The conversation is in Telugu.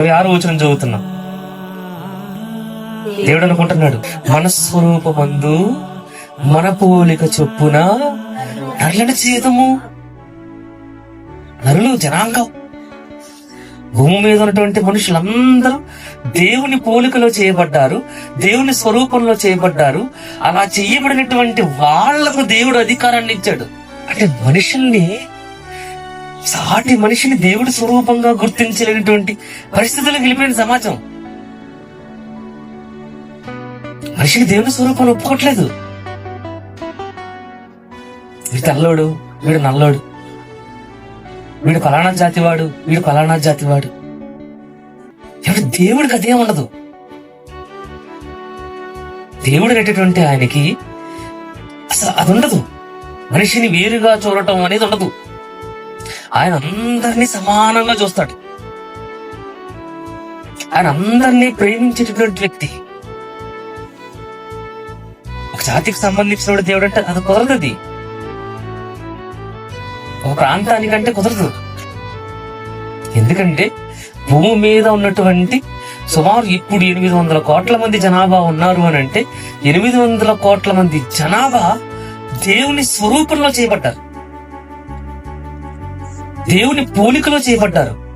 ఇరవై ఆరు వచనం చదువుతున్నాం. దేవుడు అనుకుంటున్నాడు మనస్వరూపమందు మన పోలిక చొప్పున నరులను చేతము నరులు జనాంగం భూమి మీద ఉన్నటువంటి మనుషులందరూ దేవుని పోలికలో చేయబడ్డారు దేవుని స్వరూపంలో చేయబడ్డారు. అలా చేయబడినటువంటి వాళ్ళకు దేవుడు అధికారాన్ని ఇచ్చాడు. అంటే మనుషుల్ని సాటి మనిషిని దేవుడి స్వరూపంగా గుర్తించలేనటువంటి పరిస్థితులకు వెళ్ళిపోయిన సమాజం. మనిషిని దేవుని స్వరూపాన్ని ఒప్పుకోవట్లేదు వీడు తెల్లోడు వీడు నల్లోడు వీడు ఫలానా జాతివాడు వీడు ఫలానా జాతివాడు. ఎవడు దేవుడికి అదే ఉండదు? దేవుడు అనేటటువంటి ఆయనకి అసలు అది ఉండదు. మనిషిని వేరుగా చూడటం అనేది ఉండదు. ఆయన అందరినీ సమానంగా చూస్తాడు. ఆయన అందరినీ ప్రేమించేటటువంటి వ్యక్తి. ఒక జాతికి సంబంధించిన దేవుడు అంటే అది కుదరదు అది. ఒక ప్రాంతానికంటే కుదరదు. ఎందుకంటే భూమి మీద ఉన్నటువంటి సుమారు ఇప్పుడు ఎనిమిది వందల కోట్ల మంది జనాభా ఉన్నారు అని అంటే ఎనిమిది వందల కోట్ల మంది జనాభా దేవుని స్వరూపంలో చేయబడ్డారు. దేవుని పోలికలో చేయబడ్డారు.